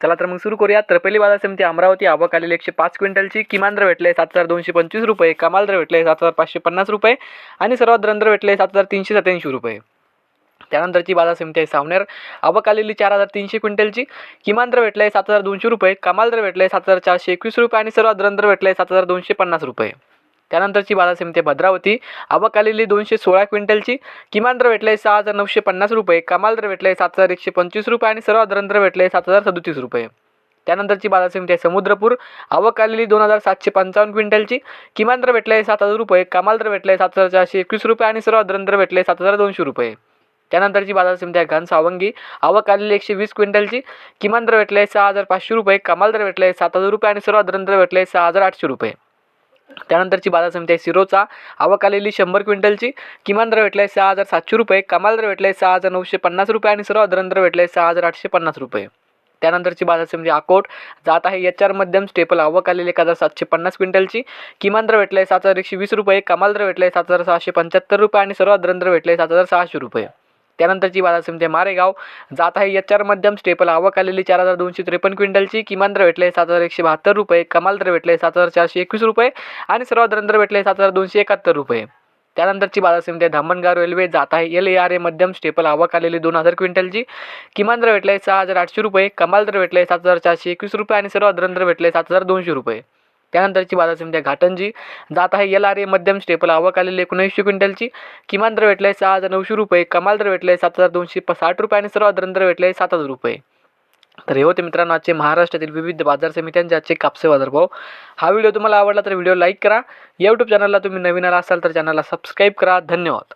चला तर मग सुरू करूया तर पहिली बाजार समिती अमरावती आवक आलेली एकशे पाच क्विंटलची. किमान दर भेटले सात हजार दोनशे पंचवीस रुपये. कमाल दर भेटले सात हजार पाचशे पन्नास रुपये. आणि सर्वात दरंदर भेटले सात हजार तीनशे सत्याऐंशी रुपये. त्यानंतरची बाजार समिती आहे सावनेर. आवक आलेली चार हजार तीनशे क्विंटलची. किमान दर भेटले सात हजार दोनशे रुपये. कमाल दर भेटले सात हजार चारशे एकवीस रुपये. आणि सर्वात दरंदर भेटले सात हजार दोनशे पन्नास रुपये. त्यानंतरची बाजार समिती भद्रावती आवक आलेली दोनशे सोळा क्विंटलची. किमान दर भेटले सहा हजार नऊशे पन्नास रुपये. कमाल दर भेटले सात हजार एकशे पंचवीस रुपये आणि सर्वात दर भेटले सात हजार सदोतीस रुपये. त्यानंतरची बाजार समिती आहे समुद्रपूर. आवक आलेली दोन हजार सातशे पंचावन्न क्विंटलची. किमान दर भेटले सात हजार रुपये. कमाल दर आहे सात हजार चारशे एकवीस रुपये आणि सर्वात दर भेटले सात हजार दोनशे रुपये. त्यानंतरची बाजार समिती आहे घन सावंगी आवक आलेली एकशे वीस क्विंटलची. किमान दर भेटले सहा हजार पाचशे रुपये. कमाल दर भेटले सात हजार रुपये आणि सर्वात दर भेटले सहा हजार आठशे रुपये. त्यानंतरची बाजार समिती आहे सिरोचा. आवक आलेली शंभर क्विंटलची. किमान दर भेटले सहा हजार सातशे रुपये. कमाल दर भेटले सहा हजार नऊशे पन्नास रुपये आणि सर्व दर भेटले सहा हजार आठशे पन्नास रुपये. त्यानंतरची बाजार समिती अकोट जात आहे एच आर मध्यम स्टेपल. आवक आलेली एक हजार सातशे पन्नास क्विंटलची. किमान दर भेटले सात हजार एकशे वीस रुपये. कमाल दर भेटले सात हजार सहाशे पंच्याहत्तर रुपये आणि सर्वात दर भेटले सात हजार सहाशे रुपये. त्यानंतरची बाजार समिती मारेगाव. जात आहे एच आर मध्यम स्टेपल आवक आलेली चार हजार दोनशे त्रेपन्न क्विंटलची. किमान दर भेटले सात हजार एकशे बहात्तर रुपये. कमाल दर भेटले सात हजार चारशे एकवीस रुपये. आणि सर्वात दर भेटले सात हजार दोनशे एकाहत्तर रुपये. त्यानंतरची बाजार समिती आहे धामणगाव रेल्वे. जात आहे एल ए आर ए मध्यम स्टेपल आवक आलेली दोन हजार क्विंटलची. किमान दर भेटले सहा हजार आठशे रुपये. कमाल दर भेटले सात हजार चारशे एकवीस रुपये. आणि सर्वात दर भेटले सात हजार दोनशे रुपये. त्यानंतरची बाजार समिती आहे घाटंजी. जात आहे एल आर ए मध्यम स्टेपल. आवक आलेली एकोणऐंशी क्विंटलची. किमान दर भेटले सहा हजार नऊशे रुपये. कमाल दर भेटले सात हजार दोनशे प- साठ रुपये आणि सर्वात दर भेटले सात हजार रुपये. तर हे होते मित्रांनो आजचे महाराष्ट्रातील विविध बाजार समित्यांचे आजचे कापसे बाजारभाव. हा व्हिडिओ तुम्हाला आवडला तर व्हिडिओ लाईक करा. यूट्यूब चॅनलला तुम्ही नवीन आला असाल तर चॅनलला सबस्क्राईब करा. धन्यवाद.